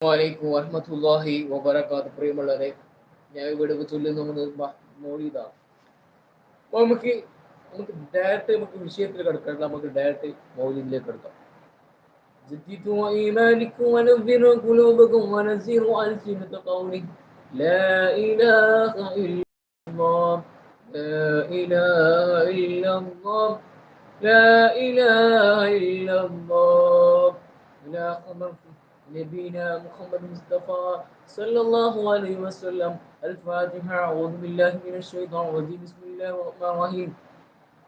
വലൈക്കും വറഹമത്തല്ലാഹി വബറകാത്ത് പ്രിയമുള്ളവരെ ഞാൻ ഇവിടെ ചൊല്ലുന്ന മോളിതാണ് അപ്പോൾ നമുക്ക് നമുക്ക് ഡയറക്റ്റ് നമുക്ക് വിഷയത്തിൽ കിടക്കാം നമുക്ക് ഡയറക്റ്റ് മൗലിയിലേക്ക് കിടക്കാം جددوا إيمانكم ونذروا قلوبكم ونزروا ألسنة قولي لا إله إلا الله لا إله إلا الله لا إله إلا الله لا خبر نبينا محمد مصطفى صلى الله عليه وسلم. الفاتحة أعوذ بالله من الشيطان الرجيم. بسم الله الرحمن الرحيم.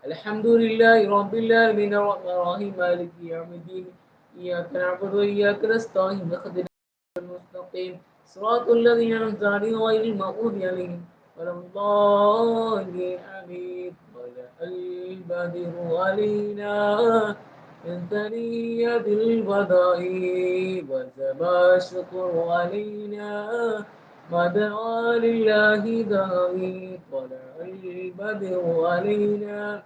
الحمد لله رب العالمين الرحمن الرحيم. مالك يوم الدين. إياك نعبد وإياك نستعين. اهدنا المستقيم. صراط الذين أنعمت عليهم غير المغضوب عليهم ولا الضالين. آمين. ولا البدر علينا. من ثنية البداء وزما الشكر علينا ما دعا لله داعي طلع البدر علينا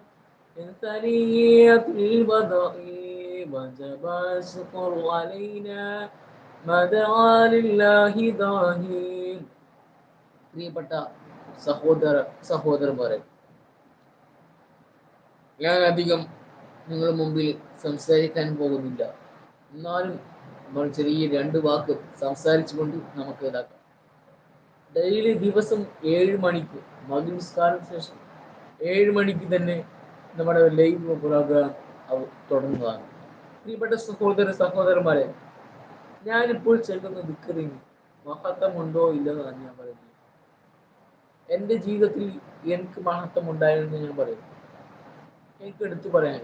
من ثنية البداء وجب الشكر علينا ما دعا لله داعي പ്രിയപ്പെട്ട സഹോദര സഹോദരന്മാരെ ഞാൻ അധികം നിങ്ങളുടെ മുമ്പിൽ സംസാരിക്കാൻ പോകുന്നില്ല. എന്നാലും നമ്മൾ ചെറിയ രണ്ട് വാക്ക് സംസാരിച്ചുകൊണ്ട് നമുക്ക് ഇതാക്കാം. ഡെയിലി ദിവസം ഏഴ് മണിക്ക് മധുസ്കാരത്തിന് ശേഷം ഏഴ് മണിക്ക് തന്നെ നമ്മുടെ ലൈവ് പ്രോഗ്രാം തുടങ്ങുന്നതാണ്. പ്രിയപ്പെട്ട സഹോദര സഹോദരന്മാരെ ഞാനിപ്പോൾ ചെല്ലുന്ന ദിക്കറിന് മഹത്വമുണ്ടോ ഇല്ലെന്നാണ് ഞാൻ പറയുന്നത്. എന്റെ ജീവിതത്തിൽ എനിക്ക് മഹത്വം ഉണ്ടായിരുന്നു ഞാൻ പറയുന്നു എനിക്ക് എടുത്തു പറയാൻ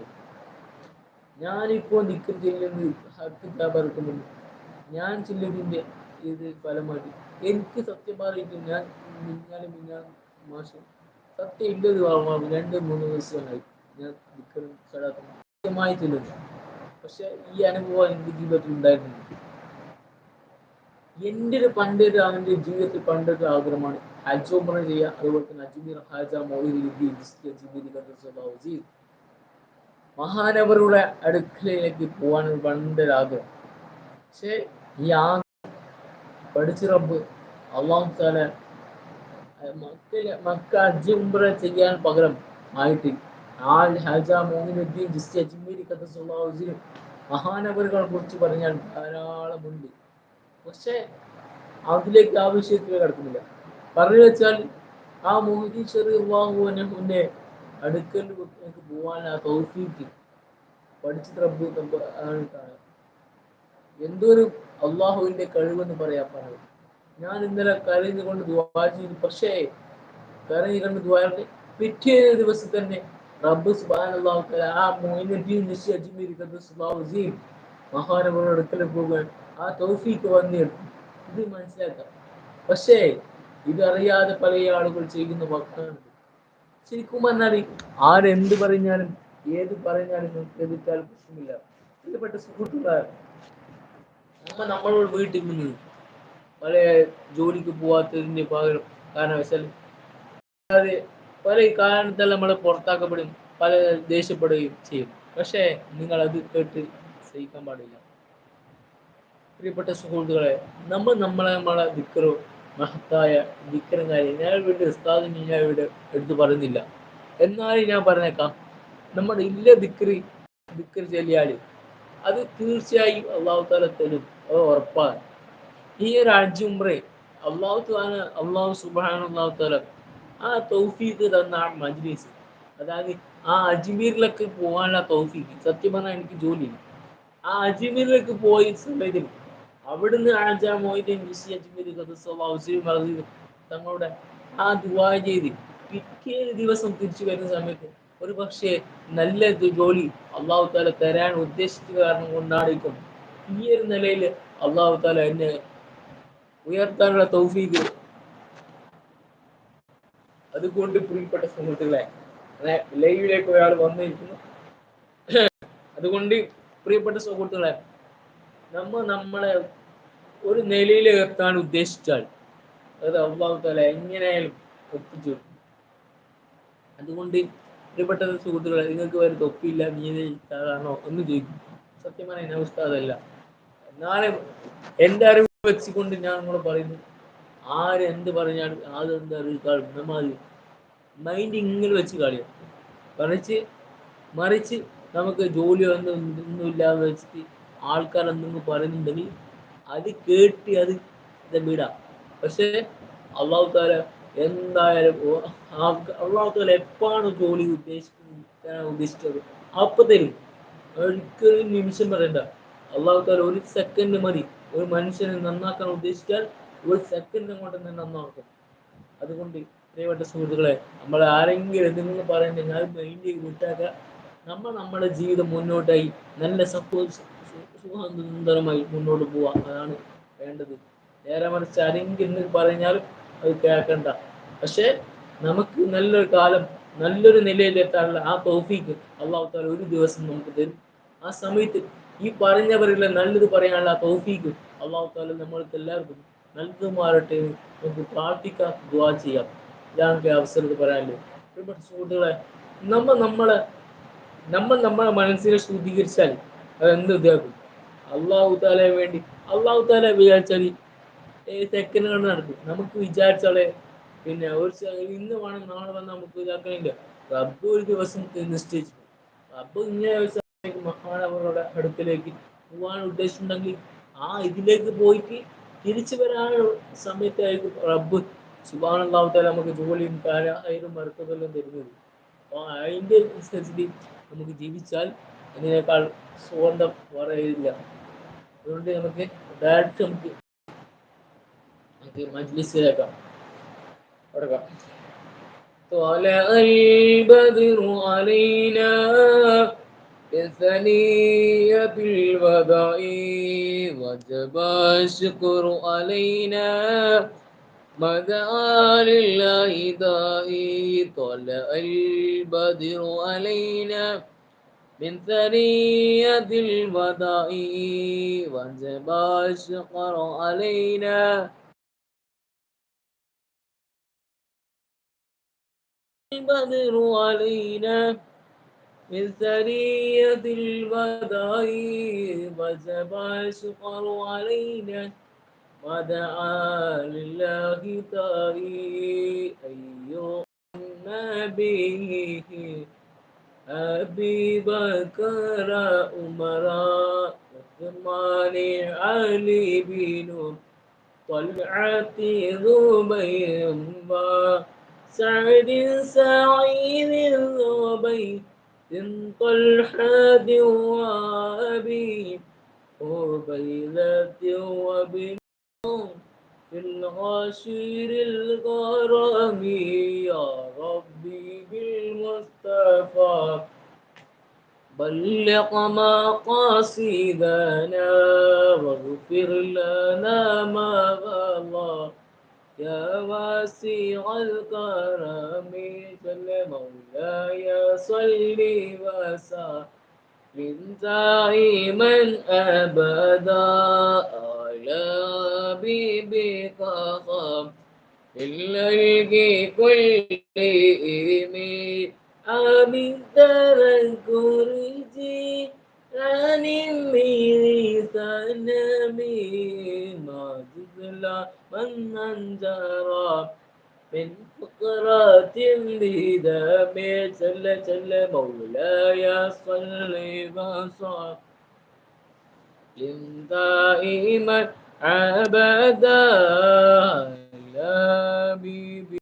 ഞാനിപ്പോ നിൽക്കും ചെല്ലുന്ന പറക്കുന്നുണ്ട് ഞാൻ ചെല്ലുന്നതിന്റെ ഇത് ഫലമായിട്ട് എനിക്ക് സത്യം പറഞ്ഞിട്ട് ഞാൻ മിന്നാലെ മിഞ്ഞാൽ മാസം സത്യം ഇല്ലത് രണ്ട് മൂന്ന് ദിവസമായി ഞാൻ നിൽക്കണം സത്യമായി ചെല്ലുന്നു പക്ഷെ ഈ അനുഭവം എന്റെ ജീവിതത്തിൽ ഉണ്ടായിരുന്നു എന്റെ ഒരു പണ്ടൊരു അവന്റെ ജീവിതത്തിൽ പണ്ടൊരു ആഗ്രഹമാണ്. ഹജ്ജോമറ ചെയ്യുക അതുപോലെ തന്നെ അജ്മീർ ഹാജ മൗലി മഹാനവരുടെ അടുക്കളയിലേക്ക് പോകാൻ പണ്ട് ആഗ്രഹം പക്ഷേ ഈ ആഗ്രഹം പഠിച്ച റബ്ബ് അള്ളാഹു താല മക്ക മക്ക ഉംറ ചെയ്യാൻ പകരം ആയിട്ട് ആൽ ഹജ മോഹിനുദ്ദീൻ ജിസ്റ്റി അജ്മീരി കഥസുല്ലാഹുസിനും മഹാനവരുകളെ കുറിച്ച് പറഞ്ഞാൽ ധാരാളമുണ്ട് പക്ഷെ അതിലേക്ക് ആ വിഷയത്തിൽ കിടക്കുന്നില്ല. പറഞ്ഞു വെച്ചാൽ ആ മോഹിദീൻ ഷെറിയാഹുവിനെ മുന്നേ അടുക്കലിലേക്ക് പോകാൻ ആ തൗഫീക്ക് പഠിച്ച റബ്ബ് എന്തൊരു അള്ളാഹുവിന്റെ കഴിവെന്ന് പറയാൻ പറഞ്ഞു ഞാൻ ഇന്നലെ കരഞ്ഞുകൊണ്ട് ദുവാ ചെയ്തു. പക്ഷേ കരഞ്ഞു കണ്ട് ദ്വാരത്തെ പിറ്റേ ദിവസം തന്നെ റബ്ബ് സുബാൻ ആ മൊയിനുദ്ദീൻ നിശ്ചയ അജ്മീർ മഹാനവരുടെ അടുക്കൽ പോകാൻ ആ തൗഫീക്ക് വന്നിരുന്നു. ഇത് മനസ്സിലാക്കാം. പക്ഷേ ഇതറിയാതെ പല ആളുകൾ ചെയ്യുന്ന വാക്കാണ് ശരിക്കും പറഞ്ഞാൽ ആരെന്ത് പറഞ്ഞാലും ഏത് പറഞ്ഞാലും നമുക്ക് പ്രശ്നമില്ല. പ്രിയപ്പെട്ട സുഹൃത്തുക്കളെ. നമ്മ നമ്മളോട് വീട്ടിൽ നിന്ന് പല ജോലിക്ക് പോവാത്തതിന്റെ പകരം കാരണവശാൽ അതെ പല കാരണത്താൽ നമ്മൾ പുറത്താക്കപ്പെടും പല ദേഷ്യപ്പെടുകയും ചെയ്യും. പക്ഷേ നിങ്ങൾ അത് കേട്ട് സഹിക്കാൻ പാടില്ല. പ്രിയപ്പെട്ട സുഹൃത്തുക്കളെ നമ്മൾ നമ്മളെ നമ്മളെ ദിക്കറോ മഹത്തായ വിക്രങ്ങാരി ഞാൻ ഇവിടെ ഉസ്താദിന് ഞാൻ ഇവിടെ എടുത്തു പറയുന്നില്ല. എന്നാലും ഞാൻ പറഞ്ഞേക്കാം. നമ്മുടെ ഇല്ല ദിക്രി ദിക്രി ചെല്ലിയാൽ അത് തീർച്ചയായും അള്ളാഹു താല തരും. അത് ഉറപ്പാണ്. ഈ ഒരു അജുംറെ അള്ളാഹു താല അള്ളാഹു സുബാൻ അള്ളാഹു താല ആ തൗഫീഖ് തന്ന ആ മജ്ലിസ് അതായത് ആ അജ്മീറിലേക്ക് പോകാനുള്ള തൗഫീഖ് സത്യം പറഞ്ഞാൽ എനിക്ക് ജോലിയില്ല. ആ അജ്മീറിലേക്ക് പോയി സമയത്തിൽ അവിടുന്ന് ആജ മൊയ്തീൻ അജ്മീർ തങ്ങളുടെ ആ ദുവാ ചെയ്ത് പിറ്റേ ദിവസം തിരിച്ചു വരുന്ന സമയത്ത് ഒരു പക്ഷേ നല്ല ജോലി അള്ളാഹു താല തരാൻ ഉദ്ദേശിച്ച കാരണം കൊണ്ടായിരിക്കും. ഈ ഒരു നിലയിൽ അള്ളാഹു താല എന്നെ ഉയർത്താനുള്ള തൗഫീഖ് അതുകൊണ്ട് പ്രിയപ്പെട്ട സുഹൃത്തുക്കളെ ലൈവിലേക്ക് ഒരാൾ വന്നിരിക്കുന്നു. അതുകൊണ്ട് പ്രിയപ്പെട്ട സുഹൃത്തുക്കളെ നമ്മ നമ്മളെ ഒരു നിലയിൽ ഉയർത്താൻ ഉദ്ദേശിച്ചാൽ അത് അള്ളാഹു താല എങ്ങനെയായാലും ഒപ്പിച്ചു അതുകൊണ്ട് പ്രിയപ്പെട്ട സുഹൃത്തുക്കളെ നിങ്ങൾക്ക് വരെ തൊപ്പിയില്ല നീ കാരണോ എന്ന് ചോദിക്കും സത്യം പറയാൻ ഉസ്താദല്ല. എന്നാലും എന്റെ അറിവ് വെച്ചുകൊണ്ട് ഞാൻ നിങ്ങളെ പറയുന്നു ആര് എന്ത് പറഞ്ഞാലും അതെന്ത് അറിയിക്കാളും നമ്മൾ മൈൻഡ് ഇങ്ങനെ വെച്ച് കളിയും. മറിച്ച് മറിച്ച് നമുക്ക് ജോലി ഒന്നും ഇല്ലാതെ വെച്ചിട്ട് ആൾക്കാർ എന്തെങ്കിലും പറയുന്നുണ്ടെങ്കിൽ അത് കേട്ട് അത് വിടാം. പക്ഷേ അള്ളാഹു താല എന്തായാലും അള്ളാഹു താല എപ്പോഴാണ് ജോലി ഉദ്ദേശിക്കുന്നത് ഉദ്ദേശിച്ചത്? അപ്പൊ തരും. ഒരിക്കലും നിമിഷം പറയണ്ട. അള്ളാഹു താല ഒരു സെക്കൻഡ് മതി. ഒരു മനുഷ്യനെ നന്നാക്കാൻ ഉദ്ദേശിച്ചാൽ ഒരു സെക്കൻഡ് കൊണ്ട് തന്നെ നന്നാക്കും. അതുകൊണ്ട് പ്രിയപ്പെട്ട സുഹൃത്തുക്കളെ നമ്മൾ ആരെങ്കിലും എന്തെങ്കിലും പറയുന്നുണ്ടെങ്കിൽ ഞാൻ മൈൻഡ് ചെയ്ത് വിട്ടാക്ക. നമ്മൾ നമ്മുടെ ജീവിതം മുന്നോട്ടായി. നല്ല സപ്പോ സുഖസുന്ദരമായി മുന്നോട്ട് പോവാ അതാണ് വേണ്ടത്. നേരെ മറിച്ച് ആരെങ്കിലും എന്ന് പറഞ്ഞാൽ അത് കേൾക്കണ്ട. പക്ഷേ നമുക്ക് നല്ലൊരു കാലം നല്ലൊരു നിലയിലെത്താനുള്ള ആ തോഫിക്ക് അള്ളാഹു താല ഒരു ദിവസം നമുക്ക് തരും. ആ സമയത്ത് ഈ പറഞ്ഞവരിലെ നല്ലത് പറയാനുള്ള ആ തോഫിക്ക് അള്ളാഹു താല നമ്മൾക്ക് എല്ലാവർക്കും നൽകുമാറട്ടെ മാറട്ടെ നമുക്ക് പ്രാർത്ഥിക്കാം ചെയ്യാം. ഇതാണ് എനിക്ക് അവസരത്തിൽ പറയാനുള്ളത്. ഒരുപാട് സുഹൃത്തുക്കളെ നമ്മൾ നമ്മളെ നമ്മൾ നമ്മളെ മനസ്സിനെ ശുദ്ധീകരിച്ചാൽ അത് എന്ത് ഇതാക്കും അള്ളാഹു താലയെ വേണ്ടി. അള്ളാഹു താല വിചാരിച്ചാൽ സെക്കൻഡ് കൊണ്ട് നടക്കും. നമുക്ക് വിചാരിച്ചാളെ പിന്നെ ഒരു ഇന്ന് വേണം നാളെ വന്നാൽ നമുക്ക് ഇതാക്കണില്ല റബ്ബ് ഒരു ദിവസം നിശ്ചയിച്ചു. റബ്ബ് ഇങ്ങനെ സമയത്ത് മഹാനവരുടെ അടുക്കിലേക്ക് പോകാൻ ഉദ്ദേശിച്ചിട്ടുണ്ടെങ്കിൽ ആ ഇതിലേക്ക് പോയിട്ട് തിരിച്ചു വരാൻ സമയത്തായിരിക്കും റബ്ബ്. സുബാനുള്ളാഹുത്താല നമുക്ക് ജോലിയും കാര്യം മറുത്തതെല്ലാം തരുന്നത്. അപ്പോൾ അതിന്റെ അനുസരിച്ച് നമുക്ക് ജീവിച്ചാൽ അതിനേക്കാൾ സുഗന്ധം പറയില്ല അതുകൊണ്ട് നമുക്ക് ഡയറക്റ്റ് നമുക്ക് നമുക്ക് മജ്ലിസിലേക്കാം തുടങ്ങാം طلع البدر علينا بثنية الوداع وجب الشكر علينا مدعا لله داعي طلع البدر علينا من ثنية الوداع وجب الشكر علينا. البدر علينا. من ثنية الوداع وجب الشكر علينا. ودعا لله داعي أيها النبي. أبي بكر عمر عثمان علي بن طلعت ذبير سعد سعيد وبيت طلحة وأبي عبيدة وابن في الغاشر الغرام بلغ مقاصدنا واغفر لنا ما غلط يا واسع الكرم صل مولاي صل وسلم. دائما أبدا على حبيبك خير الليل আমি দ্বারা গুরুজি রানী মেরি সনমি মাজিলা মন্নন জারা من فقرات بدم سل سل مولاي صل وصل دائما أبدا لا بي